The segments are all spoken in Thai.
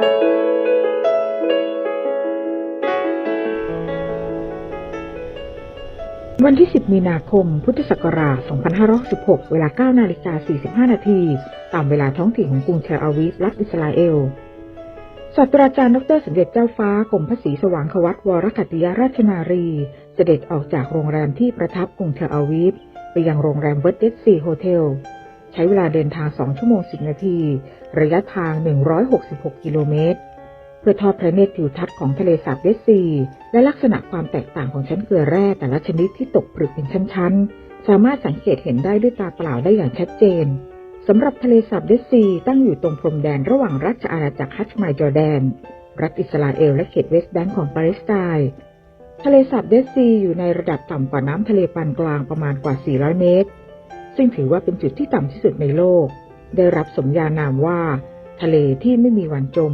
วันที่ 10 มีนาคม พุทธศักราช 2516 เวลา 9 นาฬิกา 45 นาที ตามเวลาท้องถิ่นของกรุงเชลอาวิสรัฐอิสราเอล ศาสตราจารย์ดรสมเด็จเจ้าฟ้ากรมพระศรีสว่างควัตวรคติยราชนารี เสด็จออกจากโรงแรมที่ประทับกรุงเชลอาวิสไปยังโรงแรมเวิร์ดเดสซีโฮเทล ใช้เวลาเดินทาง 2 ชั่วโมง 10 นาที ระยะทาง 166 กิโลเมตร เพื่อทอดพระเนตรทิวทัศน์ของทะเลสาบเดซี และลักษณะความแตกต่างของชั้นเกลือแร่แต่ละชนิดที่ตกผลึกเป็นชั้น ๆ สามารถสังเกตเห็นได้ด้วยตาเปล่าได้อย่างชัดเจนสำหรับทะเลสาบเดซี ตั้งอยู่ตรงพรมแดนระหว่างรัชอาณาจักรฮัชไมจอร์แดน รัฐอิสราเอลและเขตเวสต์แบงก์ของปาเลสไตน์ทะเลสาบเดซีอยู่ในระดับต่ำกว่าน้ำทะเลปานกลางประมาณกว่า 400 เมตร ซึ่งถือว่าเป็นจุดที่ต่ำที่สุดในโลก ได้รับสมญานามว่า ทะเลที่ไม่มีวันจม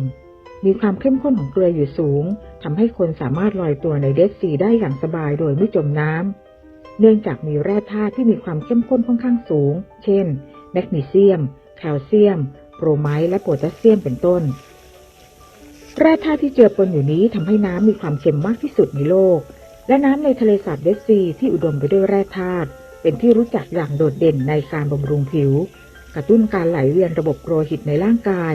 มีความเข้มข้นของเกลืออยู่สูงทำให้คนสามารถลอยตัวในเดดซีได้อย่างสบายโดยไม่จมน้ำเนื่องจากมีแร่ธาตุที่มีความเข้มข้นค่อนข้างสูง เช่น แมกนีเซียม แคลเซียมโปรไมต์และโพแทสเซียมเป็นต้น แร่ธาตุที่เจือปนอยู่นี้ทำให้น้ำมีความเค็มมากที่สุดในโลก และน้ำในทะเลสาบเดดซีที่อุดมไปด้วยแร่ธาตุ เป็นที่รู้จักอย่างโดดเด่นในการบำรุงผิว กระตุ้นการไหลเวียนระบบโลหิตในร่างกาย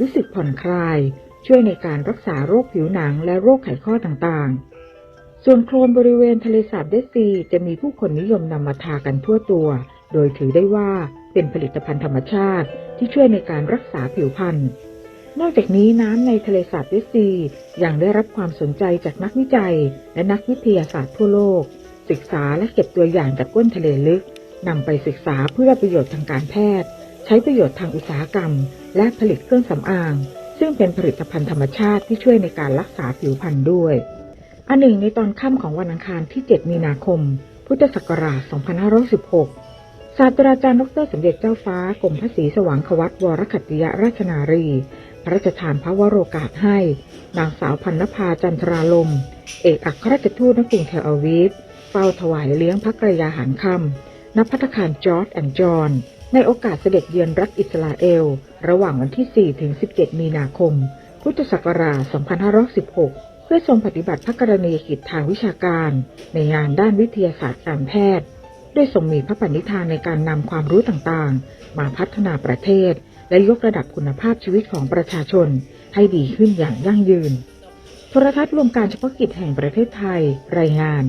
รู้สึกผ่อนคลาย ช่วยในการรักษาโรคผิวหนังและโรคไขข้อต่างๆ ส่วนโคลนบริเวณทะเลสาบเดซี จะมีผู้คนนิยมนำมาทากันทั่วตัว โดยถือได้ว่าเป็นผลิตภัณฑ์ธรรมชาติที่ช่วยในการรักษาผิวพรรณนอกจากนี้น้ำในทะเลสาบเดดซียังได้รับความสนใจจากนักวิจัย และนักวิทยาศาสตร์ทั่วโลก ศึกษาและเก็บตัวอย่างจากก้นทะเลลึกนำไปศึกษาเพื่อประโยชน์ทางการแพทย์ ใช้ประโยชน์ทางอุตสาหกรรม และผลิตเครื่องสำอาง ซึ่งเป็นผลิตภัณฑ์ธรรมชาติที่ช่วยในการรักษาผิวพรรณด้วย อันหนึ่งในตอนค่ำของวันอังคารที่ 7 มีนาคม พุทธศักราช 2516 ศาสตราจารย์ดรสมเด็จเจ้าฟ้ากรมพระศรีสว่างควัตวรคัตติยราชนารี พระราชทานพระวโรกาสให้ นางสาวพันนภาจันทราลม เอกอัครราชทูตณกรุงเทลอาวีฟ เฝ้าถวายเลี้ยงพระกรยาหารค่ำณพัตตาคารจอร์จแอนด์จอห์นในโอกาสเสด็จเยือนรัฐอิสราเอล ระหว่างวันที่ 4 ถึง 17 มีนาคม พุทธศักราช 2516 เพื่อทรงปฏิบัติพระกรณียกิจทางวิชาการ ในงานด้านวิทยาศาสตร์การแพทย์ ด้วยทรงมีพระปณิธานในการนำความรู้ต่างๆ มาพัฒนาประเทศ และยกระดับคุณภาพชีวิตของประชาชน ให้ดีขึ้นอย่างยั่งยืน โทรทัศน์รวมการเฉพาะกิจแห่งประเทศไทย รายงาน